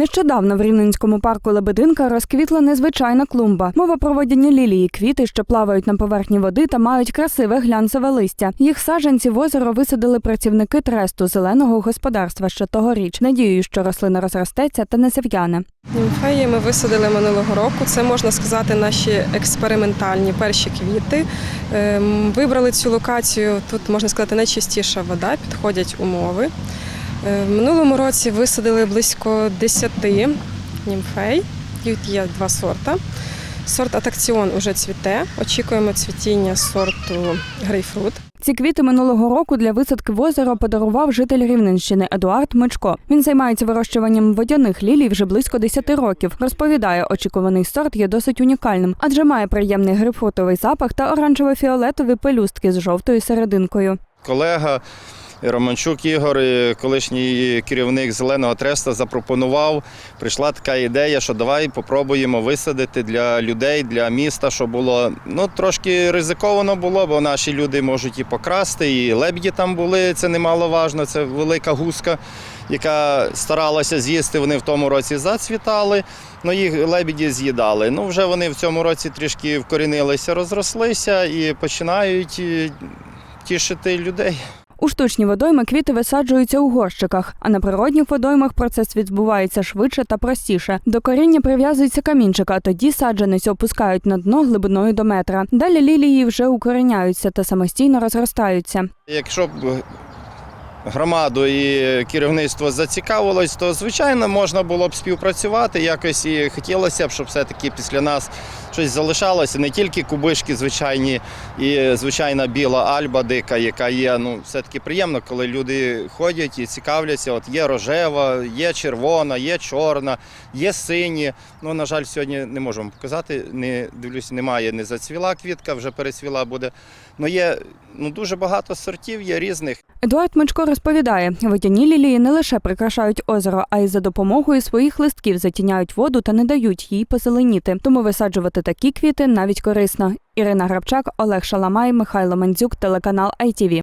Нещодавно в Рівненському парку Лебединка розквітла незвичайна клумба. Мова про водяні лілії, квіти, що плавають на поверхні води та мають красиве глянцеве листя. Їх саджанці в озеро висадили працівники тресту зеленого господарства ще тогоріч, надією, що рослина розростеться та не зав'яне. Німфеї ми висадили минулого року. Це можна сказати наші експериментальні перші квіти. Ем, Вибрали цю локацію. Тут можна сказати найчистіша вода, підходять умови. Е, В минулому році висадили близько 10 німфей. Є два сорта. Сорт Атакціон уже цвіте. Очікуємо цвітіння сорту грейпфрут. Ці квіти минулого року для висадки в озеро подарував житель Рівненщини Едуард Мичко. Він займається вирощуванням водяних лілій вже близько 10 років. Розповідає, очікуваний сорт є досить унікальним, адже має приємний грейпфрутовий запах та оранжево-фіолетові пелюстки з жовтою серединкою. колега Романчук Ігор, колишній керівник зеленого треста, запропонував. Прийшла така ідея, що давай попробуємо висадити для людей, для міста, щоб було ну трошки ризиковано було, бо наші люди можуть і покрасти, і лебеді там були. Це немаловажно. Це велика гуска, яка старалася з'їсти. Вони в тому році зацвітали. Ну, їх лебеді з'їдали. Ну, вже вони в цьому році трішки вкорінилися, розрослися і починають е, тішити людей. У штучні водойми квіти висаджуються у горщиках, а на природних водоймах процес відбувається швидше та простіше. До коріння прив'язується камінчик, а тоді саджанець опускають на дно глибиною до метра. Далі лілії вже укореняються та самостійно розростаються. Якщо б громаду і керівництво зацікавилось, то звичайно можна було б співпрацювати. Якось і хотілося б, щоб все-таки після нас щось залишалося. Не тільки кубишки звичайні і звичайна біла альба дика, яка є. Ну, все-таки приємно, коли люди ходять і цікавляться. От є рожева, є червона, є чорна, є сині. Ну, на жаль, сьогодні не можемо показати. Не дивлюсь, немає, не зацвіла квітка, вже перецвіла буде. Ну є ну, дуже багато сортів, є різних. Едуард Мичко розповідає, водяні лілії не лише прикрашають озеро, а й за допомогою своїх листків затіняють воду та не дають їй позеленіти. Тому висаджувати такі квіти навіть корисно. Ірина Грабчак, Олег Шаламай, Михайло Мандзюк, телеканал ITV.